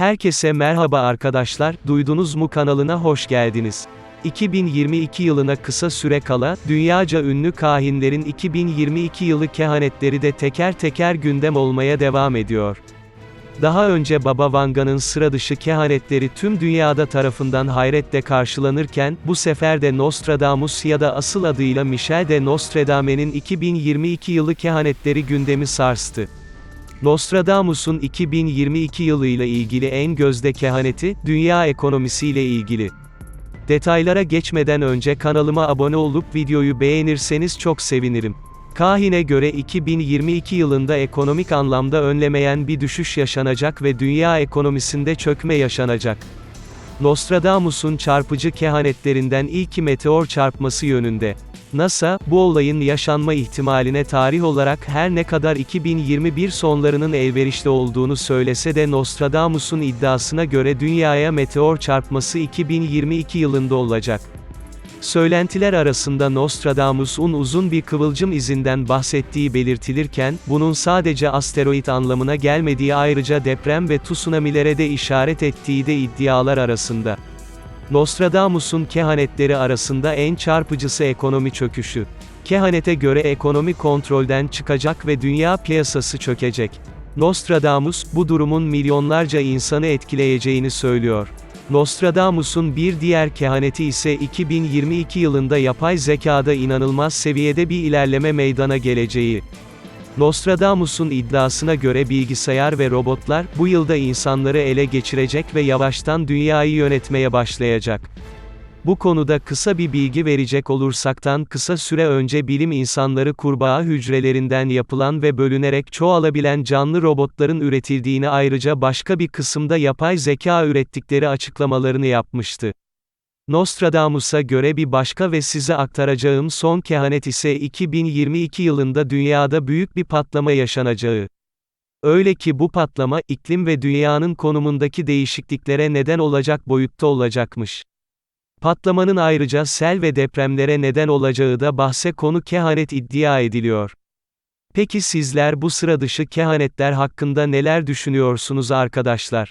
Herkese merhaba arkadaşlar, duydunuz mu kanalına hoş geldiniz. 2022 yılına kısa süre kala, dünyaca ünlü kahinlerin 2022 yılı kehanetleri de teker teker gündem olmaya devam ediyor. Daha önce Baba Vanga'nın sıradışı kehanetleri tüm dünyada tarafından hayretle karşılanırken, bu sefer de Nostradamus ya da asıl adıyla Michel de Nostradame'nin 2022 yılı kehanetleri gündemi sarstı. Nostradamus'un 2022 yılıyla ilgili en gözde kehaneti, dünya ekonomisiyle ilgili. Detaylara geçmeden önce kanalıma abone olup videoyu beğenirseniz çok sevinirim. Kahine göre 2022 yılında ekonomik anlamda önlemeyen bir düşüş yaşanacak ve dünya ekonomisinde çökme yaşanacak. Nostradamus'un çarpıcı kehanetlerinden ilki meteor çarpması yönünde. NASA, bu olayın yaşanma ihtimaline tarih olarak her ne kadar 2021 sonlarının elverişli olduğunu söylese de Nostradamus'un iddiasına göre dünyaya meteor çarpması 2022 yılında olacak. Söylentiler arasında Nostradamus'un uzun bir kıvılcım izinden bahsettiği belirtilirken, bunun sadece asteroid anlamına gelmediği ayrıca deprem ve tsunamilere de işaret ettiği de iddialar arasında. Nostradamus'un kehanetleri arasında en çarpıcısı ekonomi çöküşü. Kehanete göre ekonomi kontrolden çıkacak ve dünya piyasası çökecek. Nostradamus, bu durumun milyonlarca insanı etkileyeceğini söylüyor. Nostradamus'un bir diğer kehaneti ise 2022 yılında yapay zekada inanılmaz seviyede bir ilerleme meydana geleceği. Nostradamus'un iddiasına göre bilgisayar ve robotlar, bu yılda insanları ele geçirecek ve yavaştan dünyayı yönetmeye başlayacak. Bu konuda kısa bir bilgi verecek olursaktan kısa süre önce bilim insanları kurbağa hücrelerinden yapılan ve bölünerek çoğalabilen canlı robotların üretildiğini ayrıca başka bir kısımda yapay zeka ürettikleri açıklamalarını yapmıştı. Nostradamus'a göre bir başka ve size aktaracağım son kehanet ise 2022 yılında dünyada büyük bir patlama yaşanacağı. Öyle ki bu patlama, iklim ve dünyanın konumundaki değişikliklere neden olacak boyutta olacakmış. Patlamanın ayrıca sel ve depremlere neden olacağı da bahse konu kehanet iddia ediliyor. Peki sizler bu sıra dışı kehanetler hakkında neler düşünüyorsunuz arkadaşlar?